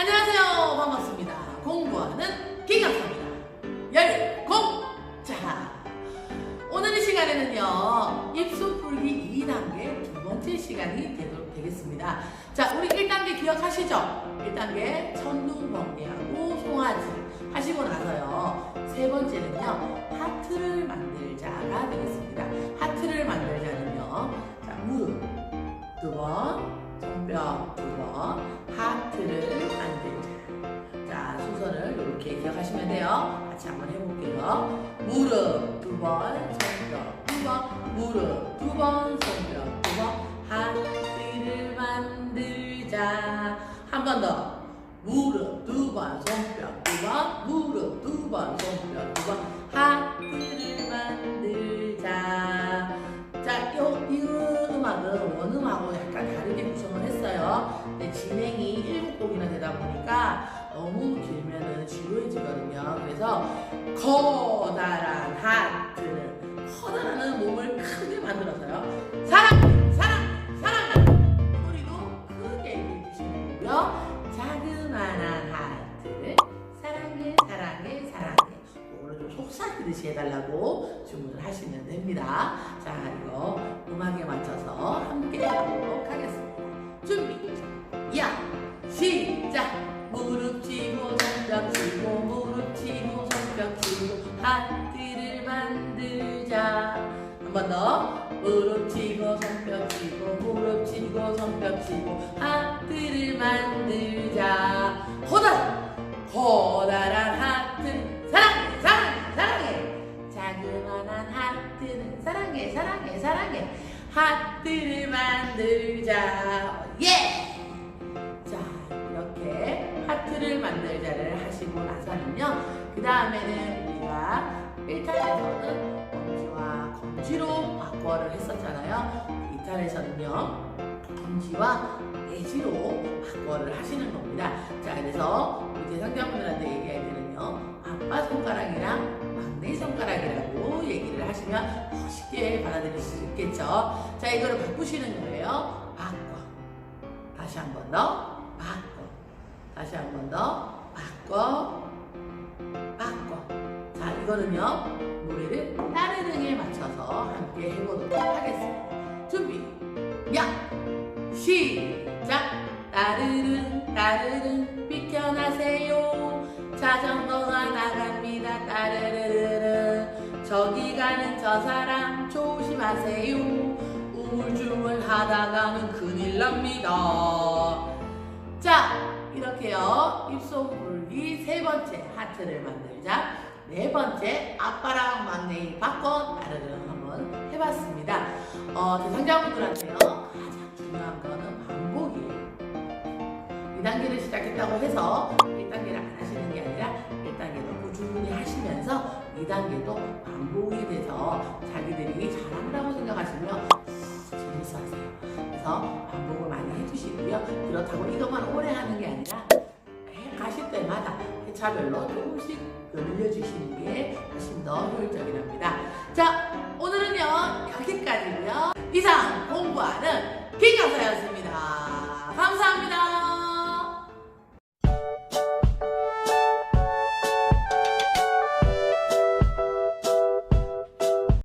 안녕하세요. 반갑습니다. 공부하는 김강사입니다. 열공! 자, 오늘 이 시간에는요, 입수 풀기 2단계 두 번째 시간이 되도록 되겠습니다. 자, 우리 1단계 기억하시죠? 1단계 천둥, 번개하고 송아지 하시고 나서요, 세 번째는요, 하트를 만들자가 되겠습니다. 하트를 만들자는요, 자, 무릎 두 번, 무릎 두 번, 손뼉 두 번, 무릎 두 번, 손뼉 두 번, 하트를 만들자. 한 번 더. 무릎 두 번, 손뼉 두 번, 무릎 두 번, 손뼉 두 번, 하트를 만들자. 자, 요, 이 음악은 원음하고 약간 다르게 구성을 했어요. 근데 진행이 일곱 곡이나 되다 보니까 너무 길면은 지루해지거든요. 그래서 커다란 하트는 커다란 몸을 크게 만들어서요. 사랑, 사랑, 사랑 소리도 크게 거고요. 자그마한 하트를 사랑해, 사랑해, 사랑해. 오늘 좀 속삭이듯이 해달라고 주문을 하시면 됩니다. 자, 이거 음악에 맞춰서 함께 하트를 만들자. 한 번 더. 무릎 치고 손뼉 치고 무릎 치고 손뼉 치고 하트를 만들자. 커다란 커다란 하트는 사랑해 사랑해 사랑해. 자그마한 하트는 사랑해 사랑해 사랑해. 하트를 만들자. 예! 자 이렇게 하트를 만들자를 하시고 나서는요 그 다음에는 우리가 1탄에서는 검지와 검지로 바꿔를 했었잖아요. 2탄에서는요 검지와 예지로 바꿔를 하시는 겁니다. 자 그래서 우리 대상자분들한테 얘기할 때는요 아빠 손가락이랑 막내 손가락이라고 얘기를 하시면 더 쉽게 받아들일 수 있겠죠? 자 이거를 바꾸시는 거예요. 바꿔. 다시 한 번 더. 바꿔. 다시 한 번 더. 바꿔 이거는요 노래를 따르릉에 맞춰서 함께 해보도록 하겠습니다. 준비 야! 시작! 따르릉 따르릉 비켜나세요. 자전거가 나갑니다. 따르르르르. 저기 가는 저 사람 조심하세요. 우물쭈물 하다가는 큰일 납니다. 자 이렇게요. 입속 불기 세 번째 하트를 만들자 네 번째 아빠랑 막내인 바꿔 따르릉 한번 해봤습니다 어, 대상자분들한테요 가장 중요한 거는 반복이에요 2단계를 시작했다고 해서 1단계를 안 하시는 게 아니라 1단계도 꾸준히 하시면서 2단계도 반복이 돼서 자기들이 잘한다고 생각하시면 재밌어 하세요. 그래서 반복을 많이 해주시고요. 그렇다고 이것만 오래 하는 게 아니라 해 가실 때마다 회차별로 조금씩 늘려주시는 게 훨씬 더 효율적이랍니다. 자, 오늘은요, 여기까지고요 이상 공부하는 김강사였습니다.